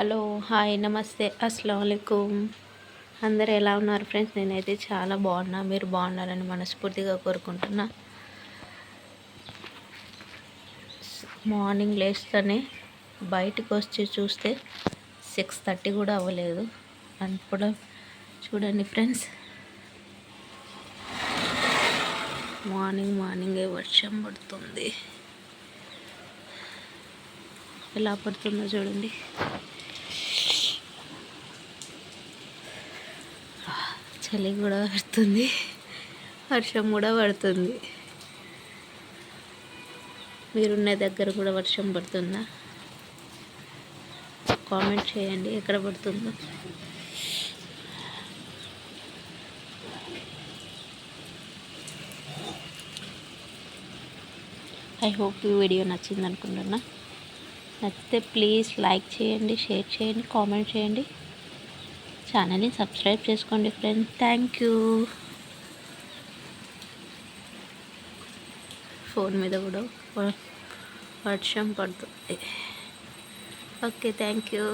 Hello hi నమస్తే అస్సలం అయికుం అందరు ఎలా ఉన్నారు ఫ్రెండ్స్? నేనైతే చాలా బాగున్నా. మీరు బాగున్నారని మనస్ఫూర్తిగా కోరుకుంటున్నా. మార్నింగ్ లేస్తేనే బయటకు వచ్చి చూస్తే సిక్స్ థర్టీ కూడా అవ్వలేదు. అప్పుడు చూడండి ఫ్రెండ్స్. మార్నింగ్ మార్నింగే వర్షం పడుతుంది. ఎలా పడుతుందో చూడండి. చలి కూడా పడుతుంది. వర్షం కూడా పడుతుంది. మీరున్న దగ్గర కూడా వర్షం పడుతుందా? కామెంట్ చేయండి ఎక్కడ పడుతుందో. ఐ హోప్ ఈ వీడియో నచ్చింది అనుకుంటున్నా నచ్చితే ప్లీజ్ లైక్ చేయండి షేర్ చేయండి కామెంట్ చేయండి. ఛానల్ని సబ్స్క్రైబ్ చేసుకోండి ఫ్రెండ్స్. Thank you. ఫోన్ మీద కూడా వర్షం పడుతుంది ఓకే థ్యాంక్ యూ.